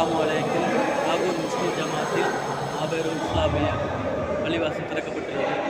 അസ്സാമലൈക്കും ആഗോർ മുസ്ലിം ജമാഅത്തിൽ ആബേറുൽ ഇസ്ലാമിയ പള്ളിവാസി തുറക്കപ്പെട്ടിരിക്കുന്നു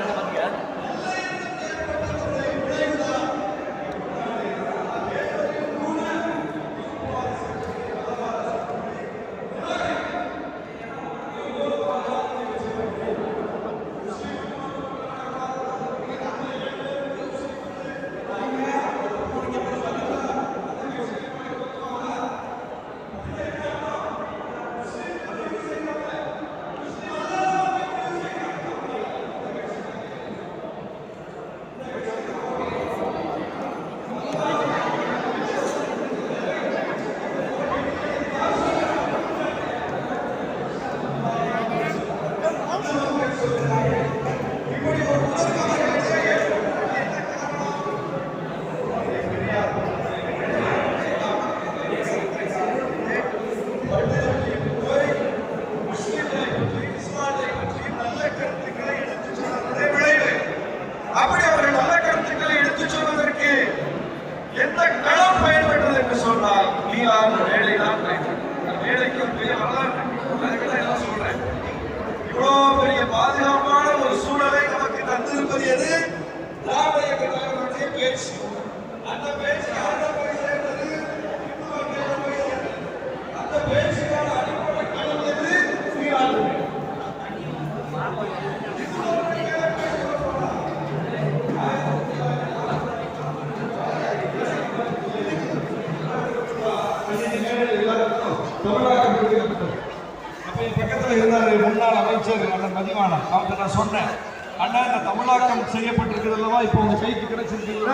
மதிவாணன் அவர்கிட்ட நான் சொன்னேன் அண்ணா இந்த தமிழாக்கம் செய்யப்பட்டிருக்கிறது அல்லவா? இப்போ உங்க கைக்கு கிடைச்சிருக்குல்ல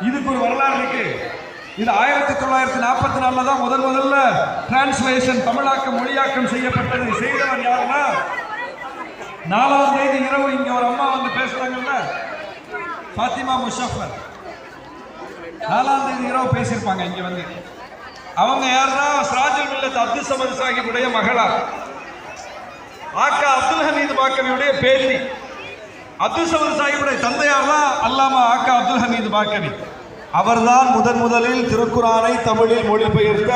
இதுக்கு ஒரு வரலாறு இருக்கு. இது ஆயிரத்தி தொள்ளாயிரத்தி நாற்பத்தி நாலுல தான் முதல் முதல்ல டிரான்ஸ்லேஷன் தமிழாக்கம் மொழியாக்கம் செய்யப்பட்டது. செய்தவர் யாருன்னா நாலாம் தேதி இரவு இங்க ஒரு அம்மா வந்து பேசுறாங்கல்ல ஃபாத்திமா முஷாஃபர். நாலாம் தேதி இரவு பேசியிருப்பாங்க இங்க வந்து. அவங்க யாருன்னா சிராஜுல் மில்லத் அப்துல் சமது சாஹிபுடைய மகளா. ஆக்கா அப்துல் ஹமீது பாக்கவியுடைய பேட்டி அப்துல் சாஹிபுடைய தந்தையார் தான் அல்லாமா ஆக்கா அப்துல் ஹமீது பாக்கவி. அவர்தான் முதன் முதலில் திருக்குறானை தமிழில் மொழிபெயர்த்த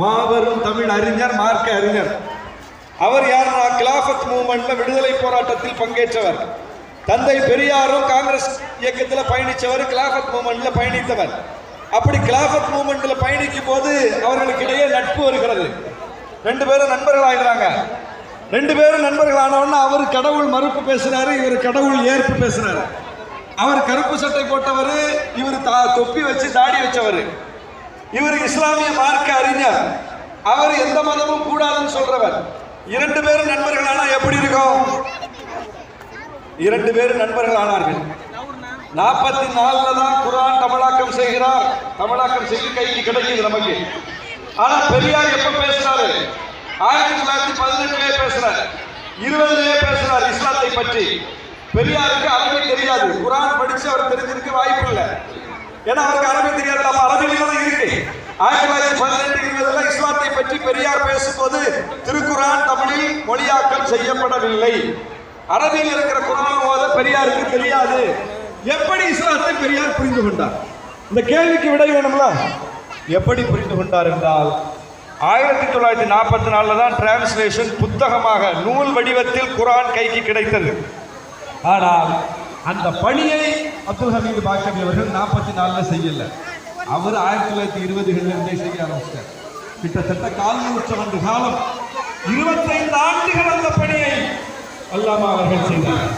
மாபெரும் தமிழ் அறிஞர் மார்க்க அறிஞர். அவர் யாருன்னா கிலாஃபத் மூமெண்ட்ல விடுதலை போராட்டத்தில் பங்கேற்றவர். தந்தை பெரியாரும் காங்கிரஸ் இயக்கத்தில் பயணித்தவர் கிலாஃபத் மூமெண்ட்ல பயணித்தவர். அப்படி கிலாஃபத் மூமெண்ட்ல பயணிக்கும் போது அவர்களுக்கு இடையே நட்பு வருகிறது. ரெண்டு பேரும் நண்பர்கள் ஆயிடுறாங்க ரெண்டு பேரும் நண்பர்கள் ஆனவொன்னு அவர் கடவுள் மறுப்பு பேசுறாரு இவர் கடவுள் ஏற்பு பேசுறாரு. அவர் கருப்பு சட்டை போட்டவர் இவர் தா- தொப்பி வச்சு தாடி வச்சவர். இவர் இஸ்லாமிய மார்க்க அறிஞர். அவர் எந்த மதமும் கூடாதுன்னு சொல்றவர். இரண்டு பேரும் நண்பர்கள் ஆனா எப்படி இருக்கும்? இரண்டு பேரும் நண்பர்கள் ஆனார்கள். நாற்பத்தி நாலுல தான் குரான் தமிழாக்கம் செய்கிறார். தமிழாக்கம் செய்து கைக்கு கிடைக்குது நமக்கு. ஆனா பெரியார் எப்ப பேசுறாரு? ஆயிரத்தி தொள்ளாயிரத்தி பதினெட்டுலேயே பேசுறாரு. இருபதுலேயே பேசுறாரு இஸ்லாத்தை பற்றி. பெரியாருக்கு அரபி தெரியாது. குரான் படிச்சு அவர் தெரிஞ்சிருக்க வாய்ப்பு இல்லை ஏன்னா அவருக்கு அரபி தெரியாது. நம்ம அரபியில தான் இருக்கு. ஆயிரத்தி தொள்ளாயிரத்தி பதினெட்டு இருபதுல இஸ்லாத்தை பற்றி பெரியார் பேசும்போது திருக்குரான் தமிழில் மொழியாக்கம் செய்யப்படவில்லை. அரபியில் இருக்கிற குரான் ஓத பெரியாருக்கு தெரியாது. எப்படி இஸ்லாத்தை பெரியார் புரிந்து கொண்டார்? இந்த கேள்விக்கு விடை வேணும்ல? எப்படி புரிந்து கொண்டார் என்றால் ஆயிரத்தி தொள்ளாயிரத்தி நாற்பத்தி நாலில் தான் டிரான்ஸ்லேஷன் புத்தகமாக நூல் வடிவத்தில் குரான் கைக்கு கிடைத்தது. ஆனால் அந்த பணியை அப்துல் ஹமீது பாக்கவி அவர்கள் நாற்பத்தி நாலில் செய்யலை. அவர் ஆயிரத்தி தொள்ளாயிரத்தி இருபதுகளில் இருந்தே செய்ய ஆரம்பித்தார் கிட்டத்தட்ட கால் நூற்றாண்டு காலம் இருபத்தைந்து ஆண்டுகள் அந்த பணியை அல்லாமா அவர்கள் செய்தார்.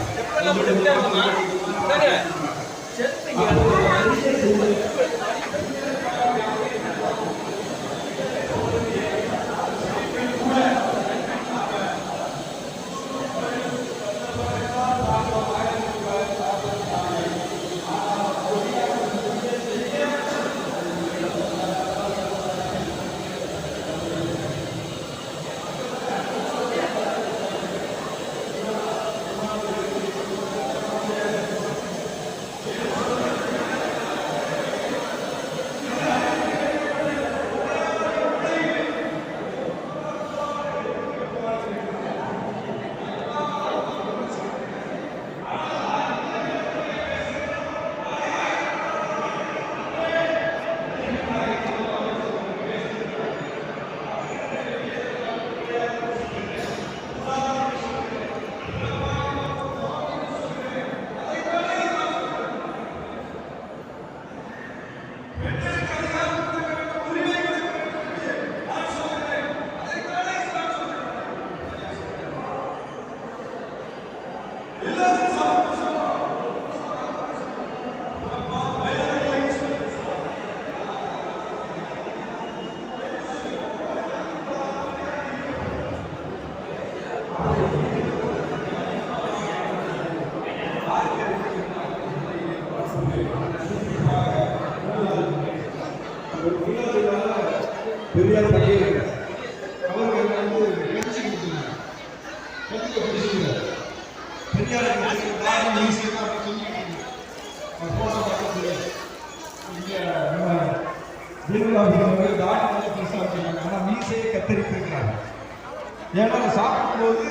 ஏன்னா சாப்பிடும்போது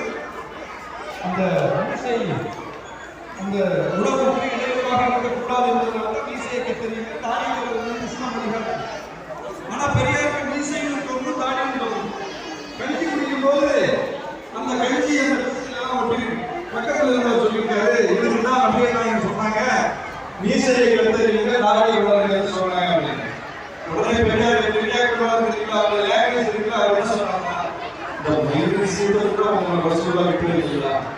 அந்த மீசை அந்த உணவுக்கு இடையூறாக இருக்கக்கூடாது என்பதனால இருக்குல்ல அவர் என்ன சொன்னாங்க இந்த மயிறு சீட்டர் கூட உங்களை ரசூலா விட்டுருக்கீங்களா இதே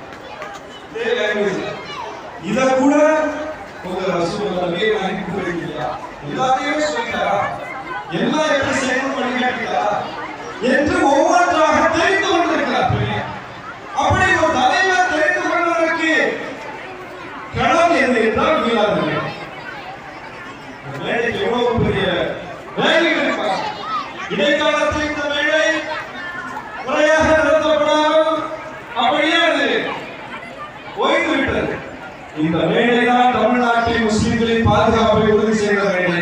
பாதுகாப்பை உறுதி செய்த வேலை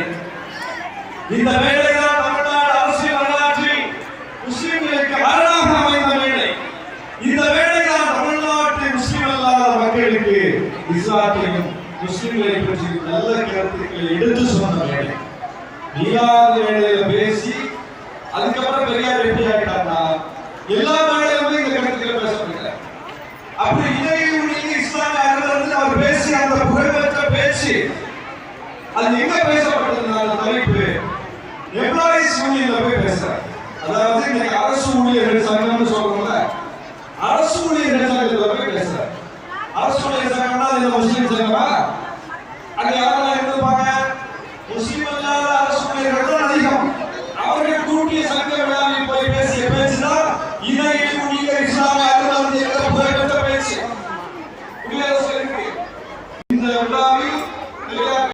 இந்த வேலைதான் தமிழ்நாடு அரசியல் வரலாற்றில் முஸ்லிம்களுக்கு அரணாக அமைந்த வேலை. இந்த வேலைதான் தமிழ்நாட்டில் முஸ்லிம் அல்லாத மக்களுக்கு இஸ்லாத்தையும் முஸ்லிம்களை பற்றி நல்ல கருத்துக்களை எடுத்து சொன்ன வேலை. நீயாத வேலையில பேசி அதுக்கப்புறம் பெரியார் எப்படி ஆகிட்டார்னா எல்லா வேலையிலுமே இந்த கருத்துக்களை பேச முடியல. அப்படி இடையூறில் இஸ்லாமிய அறிஞர்கள் அவர் பேசி அந்த புகழ்பெற்ற பேச்சு 아니 이거에 비해서